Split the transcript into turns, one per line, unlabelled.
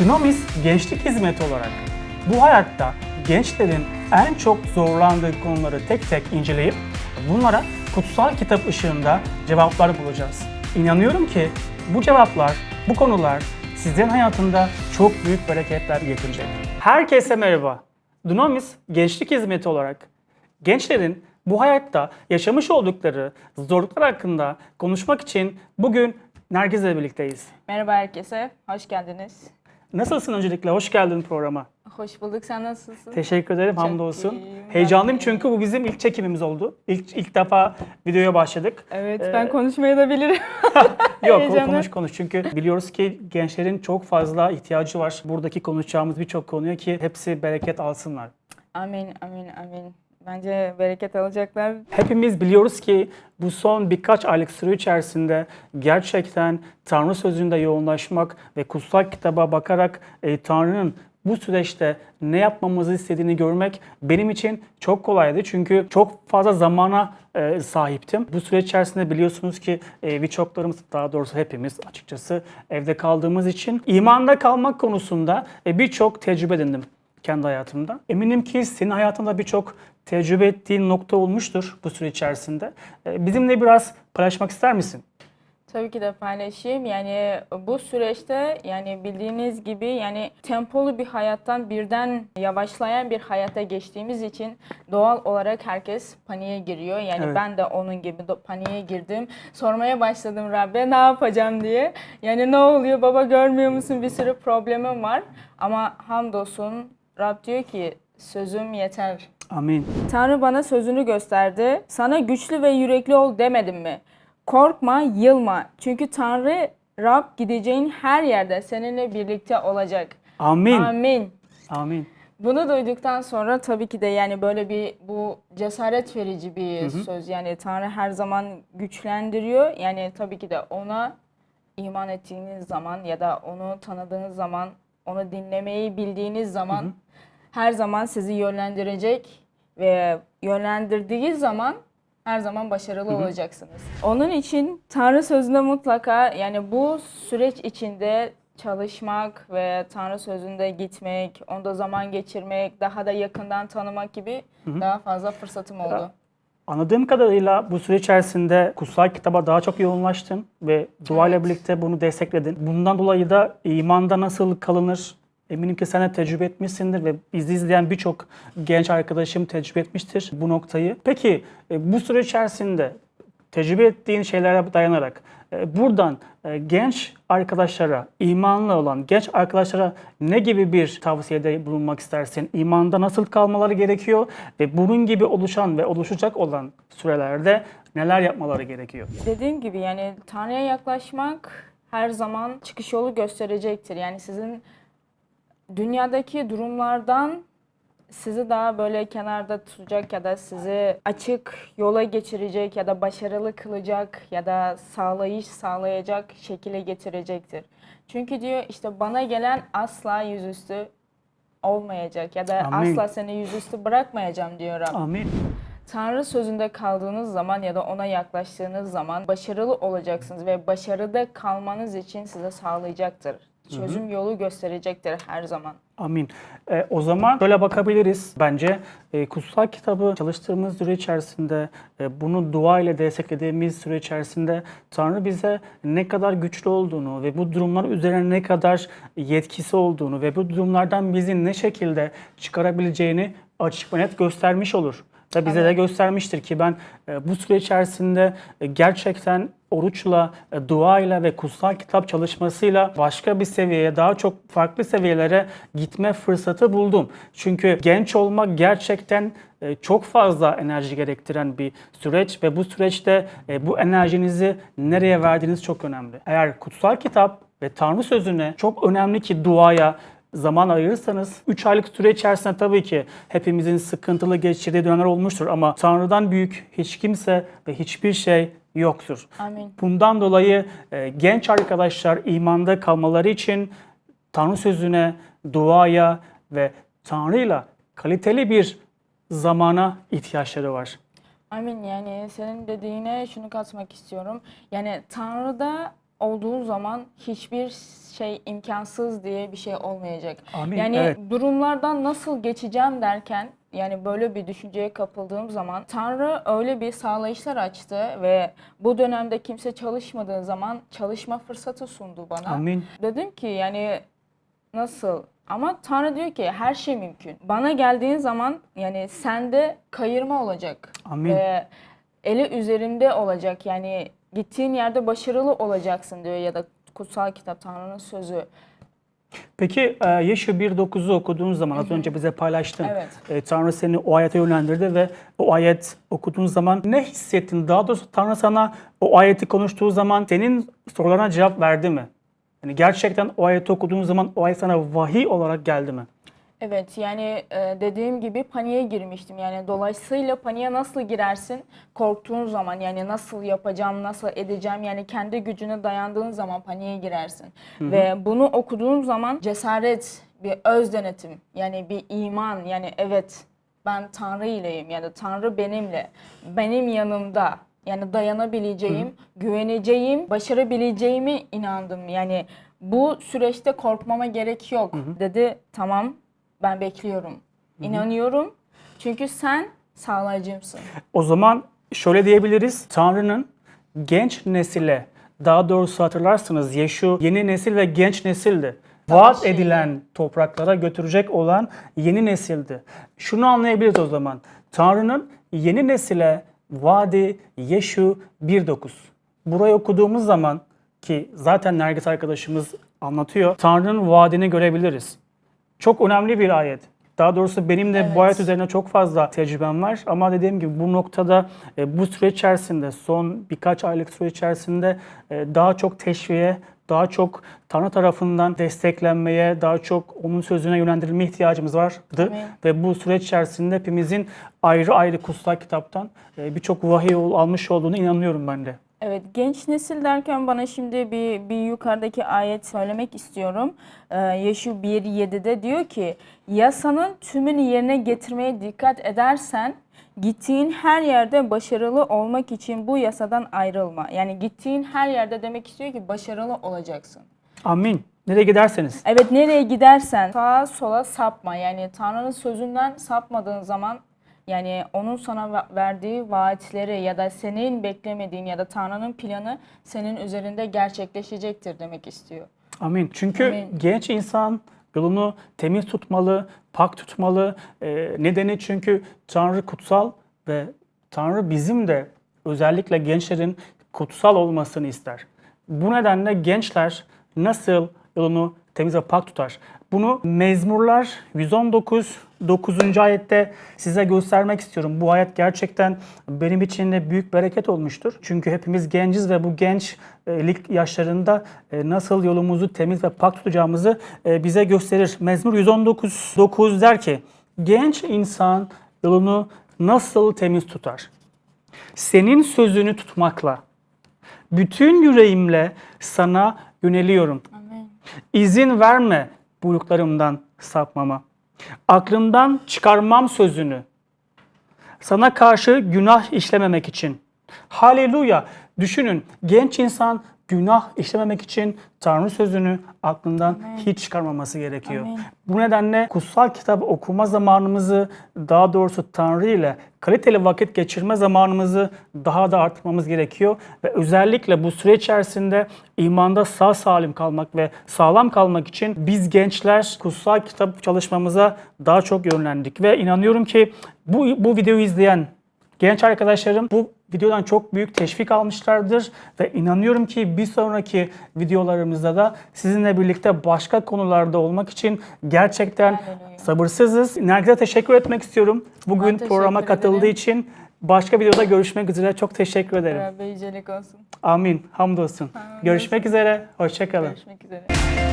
Dinamis gençlik hizmeti olarak bu hayatta gençlerin en çok zorlandığı konuları tek tek inceleyip bunlara kutsal kitap ışığında cevaplar bulacağız. İnanıyorum ki bu cevaplar, bu konular sizlerin hayatında çok büyük bereketler getirecek. Herkese merhaba. Dunamis Gençlik Hizmeti olarak gençlerin bu hayatta yaşamış oldukları zorluklar hakkında konuşmak için bugün Nergiz'le birlikteyiz.
Merhaba herkese, hoş geldiniz.
Nasılsın öncelikle? Hoş geldin programa.
Hoş bulduk, sen nasılsın?
Teşekkür ederim,
Çok
hamdolsun.
iyiyim,
Heyecanlıyım çünkü bu bizim ilk çekimimiz oldu. İlk, ilk defa videoya başladık.
Evet,
Ee,
ben konuşmayı da bilirim.
Yok
Heyecanlı.
konuş konuş çünkü biliyoruz ki gençlerin çok fazla ihtiyacı var. Buradaki konuşacağımız birçok konuya ki hepsi bereket alsınlar.
amin, amin, amin. Bence bereket alacaklar.
Hepimiz biliyoruz ki bu son birkaç aylık süre içerisinde gerçekten Tanrı sözünde yoğunlaşmak ve kutsal kitaba bakarak e, Tanrı'nın bu süreçte ne yapmamızı istediğini görmek benim için çok kolaydı. Çünkü çok fazla zamana e, sahiptim. Bu süreç içerisinde biliyorsunuz ki e, birçoklarımız daha doğrusu hepimiz açıkçası evde kaldığımız için imanda kalmak konusunda e, birçok tecrübe edindim kendi hayatımda. Eminim ki senin hayatında birçok tecrübe ettiğin nokta olmuştur bu süre içerisinde. E, Bizimle biraz paylaşmak ister misin?
Tabii ki de paylaşayım. Yani bu süreçte yani bildiğiniz gibi yani tempolu bir hayattan birden yavaşlayan bir hayata geçtiğimiz için doğal olarak herkes paniğe giriyor. Yani
Evet.
ben de onun gibi paniğe girdim. Sormaya başladım Rabbe ne yapacağım diye. Yani ne oluyor baba görmüyor musun bir sürü problemim var. Ama hamdolsun Rab diyor ki sözüm yeter.
Amin.
Tanrı bana sözünü gösterdi. Sana güçlü ve yürekli ol demedim mi? Korkma, yılma. Çünkü Tanrı Rab gideceğin her yerde seninle birlikte olacak.
Amin.
Amin.
Amin.
Bunu duyduktan sonra tabii ki de yani böyle bir bu cesaret verici bir söz. Yani Tanrı her zaman güçlendiriyor. Yani tabii ki de ona iman ettiğiniz zaman ya da onu tanıdığınız zaman, onu dinlemeyi bildiğiniz zaman her zaman sizi yönlendirecek ve yönlendirdiği zaman her zaman başarılı olacaksınız. Onun için Tanrı sözünde mutlaka yani bu süreç içinde çalışmak ve Tanrı sözünde gitmek, onda zaman geçirmek, daha da yakından tanımak gibi daha fazla fırsatım oldu.
Anladığım kadarıyla bu süre içerisinde kutsal kitaba daha çok yoğunlaştın ve dua ile birlikte bunu destekledin. Bundan dolayı da imanda nasıl kalınır eminim ki sen de tecrübe etmişsindir ve bizi izleyen birçok genç arkadaşım tecrübe etmiştir bu noktayı. Peki e, bu süre içerisinde tecrübe ettiğin şeylere dayanarak e, buradan e, genç arkadaşlara, imanlı olan genç arkadaşlara ne gibi bir tavsiyede bulunmak istersin? İmanda nasıl kalmaları gerekiyor ve bunun gibi oluşan ve oluşacak olan sürelerde neler yapmaları gerekiyor?
Dediğim gibi yani Tanrı'ya yaklaşmak her zaman çıkış yolu gösterecektir. Yani sizin dünyadaki durumlardan sizi daha böyle kenarda tutacak ya da sizi açık yola geçirecek ya da başarılı kılacak ya da sağlayış sağlayacak şekilde getirecektir. Çünkü diyor işte bana gelen asla yüzüstü olmayacak ya da
Amin.
asla seni yüzüstü bırakmayacağım diyor Rab.
Amin.
Tanrı sözünde kaldığınız zaman ya da ona yaklaştığınız zaman başarılı olacaksınız ve başarıda kalmanız için size sağlayacaktır. Çözüm yolu gösterecektir her zaman.
Amin. E, o zaman böyle bakabiliriz bence. E, kutsal kitabı çalıştığımız süre içerisinde, e, bunu dua ile desteklediğimiz süre içerisinde Tanrı bize ne kadar güçlü olduğunu ve bu durumlar üzerine ne kadar yetkisi olduğunu ve bu durumlardan bizi ne şekilde çıkarabileceğini açık ve net göstermiş olur. Ve bize de göstermiştir ki ben e, bu süre içerisinde e, gerçekten oruçla, e, duayla ve kutsal kitap çalışmasıyla başka bir seviyeye, daha çok farklı seviyelere gitme fırsatı buldum. Çünkü genç olmak gerçekten çok fazla enerji gerektiren bir süreç ve bu süreçte bu enerjinizi nereye verdiğiniz çok önemli. Eğer kutsal kitap ve Tanrı sözüne çok önemli ki duaya, zaman ayırırsanız 3 aylık süre içerisinde tabii ki hepimizin sıkıntılı geçirdiği dönemler olmuştur ama Tanrı'dan büyük hiç kimse ve hiçbir şey yoktur.
Amin.
Bundan dolayı e, genç arkadaşlar imanda kalmaları için Tanrı sözüne, duaya ve Tanrı'yla kaliteli bir zamana ihtiyaçları var.
Amin yani senin dediğine şunu katmak istiyorum. Yani Tanrı'da olduğu zaman hiçbir şey imkansız diye bir şey olmayacak.
Amin.
Yani
Evet.
durumlardan nasıl geçeceğim derken yani böyle bir düşünceye kapıldığım zaman Tanrı öyle bir sağlayışlar açtı ve bu dönemde kimse çalışmadığı zaman çalışma fırsatı sundu bana.
Amin.
Dedim ki yani nasıl? Ama Tanrı diyor ki her şey mümkün. Bana geldiğin zaman yani sende kayırma olacak.
Amin.
Ve eli üzerinde olacak. Yani gittiğin yerde başarılı olacaksın diyor ya da kutsal kitap Tanrı'nın sözü.
Peki e, Yeşil 1.9'u okuduğun zaman az önce bize paylaştın.
Evet.
E, Tanrı seni o ayete yönlendirdi ve o ayet okuduğun zaman ne hissettin? Daha doğrusu Tanrı sana o ayeti konuştuğu zaman senin sorularına cevap verdi mi? Yani gerçekten o ayeti okuduğun zaman o ayet sana vahiy olarak geldi mi?
Evet yani e, dediğim gibi paniğe girmiştim. Yani dolayısıyla paniğe nasıl girersin? Korktuğun zaman yani nasıl yapacağım, nasıl edeceğim yani kendi gücüne dayandığın zaman paniğe girersin. Ve bunu okuduğum zaman cesaret, bir öz denetim yani bir iman yani evet ben Tanrı ileyim yani Tanrı benimle, benim yanımda. Yani dayanabileceğim, güveneceğim, başarabileceğime inandım. Yani bu süreçte korkmama gerek yok. Dedi tamam ben bekliyorum. İnanıyorum. Çünkü sen sağlayıcımsın.
O zaman şöyle diyebiliriz. Tanrı'nın genç nesile, daha doğrusu hatırlarsınız Yeşu yeni nesil ve genç nesildi. Vaat
şey.
edilen topraklara götürecek olan yeni nesildi. Şunu anlayabiliriz o zaman. Tanrı'nın yeni nesile vaadi Yeşu 1.9. Burayı okuduğumuz zaman ki zaten Nergis arkadaşımız anlatıyor. Tanrı'nın vaadini görebiliriz. Çok önemli bir ayet. Daha doğrusu benim de
Evet.
bu ayet üzerine çok fazla tecrübem var. Ama dediğim gibi bu noktada e, bu süre içerisinde son birkaç aylık süre içerisinde e, daha çok teşviğe, daha çok Tanrı tarafından desteklenmeye, daha çok onun sözüne yönlendirilme ihtiyacımız vardı.
Amin.
Ve bu süreç içerisinde hepimizin ayrı ayrı kutsal kitaptan e, birçok vahiy almış olduğunu inanıyorum ben de.
Evet genç nesil derken bana şimdi bir, bir yukarıdaki ayet söylemek istiyorum. Ee, Yeşu 1.7'de diyor ki yasanın tümünü yerine getirmeye dikkat edersen gittiğin her yerde başarılı olmak için bu yasadan ayrılma. Yani gittiğin her yerde demek istiyor ki başarılı olacaksın.
Amin. Nereye giderseniz.
Evet nereye gidersen sağa sola sapma. Yani Tanrı'nın sözünden sapmadığın zaman yani onun sana verdiği vaatleri ya da senin beklemediğin ya da Tanrı'nın planı senin üzerinde gerçekleşecektir demek istiyor.
Amin. Çünkü
Amin.
genç insan yolunu temiz tutmalı, pak tutmalı. Ee, nedeni çünkü Tanrı kutsal ve Tanrı bizim de özellikle gençlerin kutsal olmasını ister. Bu nedenle gençler nasıl yolunu temiz ve pak tutar? Bunu Mezmurlar 119 9. ayette size göstermek istiyorum. Bu ayet gerçekten benim için de büyük bereket olmuştur. Çünkü hepimiz genciz ve bu gençlik yaşlarında e, nasıl yolumuzu temiz ve pak tutacağımızı e, bize gösterir. Mezmur 119 9 der ki: Genç insan yolunu nasıl temiz tutar? Senin sözünü tutmakla bütün yüreğimle sana yöneliyorum.
Amin.
İzin verme buyruklarımdan sapmama. Aklımdan çıkarmam sözünü. Sana karşı günah işlememek için. Haleluya. Düşünün genç insan günah işlememek için Tanrı sözünü aklından hiç çıkarmaması gerekiyor.
Amin.
Bu nedenle kutsal kitap okuma zamanımızı daha doğrusu Tanrı ile kaliteli vakit geçirme zamanımızı daha da arttırmamız gerekiyor. Ve özellikle bu süre içerisinde imanda sağ salim kalmak ve sağlam kalmak için biz gençler kutsal kitap çalışmamıza daha çok yönlendik. Ve inanıyorum ki bu, bu videoyu izleyen Genç arkadaşlarım bu videodan çok büyük teşvik almışlardır ve inanıyorum ki bir sonraki videolarımızda da sizinle birlikte başka konularda olmak için gerçekten
Hallelujah.
sabırsızız. Nergis'e teşekkür etmek istiyorum. Bugün
teşekkür
programa katıldığı
ederim.
için başka videoda görüşmek üzere. Çok teşekkür ederim.
Rabbe yücelik olsun.
Amin. Hamdolsun. Görüşmek üzere. Hoşçakalın.
Görüşmek üzere.